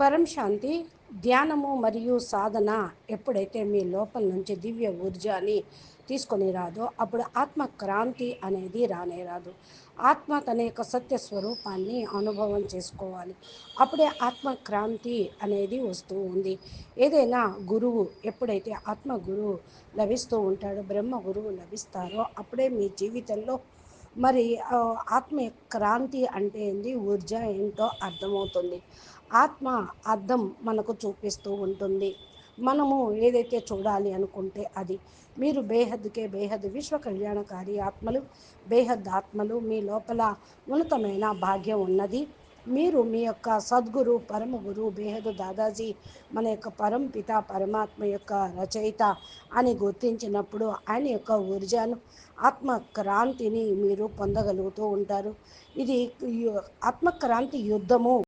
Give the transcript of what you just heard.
పరం శాంతి ధ్యానము మరియు సాధన ఎప్పుడైతే మీ లోపల నుంచి దివ్య ఊర్జాని తీసుకొని రాదో అప్పుడు ఆత్మక్రాంతి అనేది రానే రాదు. ఆత్మ తన యొక్క సత్య స్వరూపాన్ని అనుభవం చేసుకోవాలి. అప్పుడే ఆత్మక్రాంతి అనేది వస్తూ ఉంది. ఏదైనా గురువు ఎప్పుడైతే ఆత్మ గురువు లభిస్తూ ఉంటాడో బ్రహ్మ గురువు లభిస్తారో అప్పుడే మీ జీవితంలో మరి ఆత్మ క్రాంతి అంటే ఏంది? ఊర్జ ఏంటో అర్థమవుతుంది. ఆత్మ అర్థం మనకు చూపిస్తూ ఉంటుంది. మనము ఏదైతే చూడాలి అనుకుంటే అది. మీరు బేహద్కే బేహద్ విశ్వ కళ్యాణకారి ఆత్మలు బేహద్ ఆత్మలు మీ లోపల ఉన్నతమైన భాగ్యం ఉన్నది. మీరు మీ యొక్క సద్గురు పరమ గురు దాదాజీ మన యొక్క పరం పిత పరమాత్మ యొక్క రచయిత అని గుర్తించినప్పుడు ఆయన యొక్క ఊర్జాను ఆత్మక్రాంతిని మీరు పొందగలుగుతూ ఉంటారు. ఇది ఆత్మక్రాంతి యుద్ధము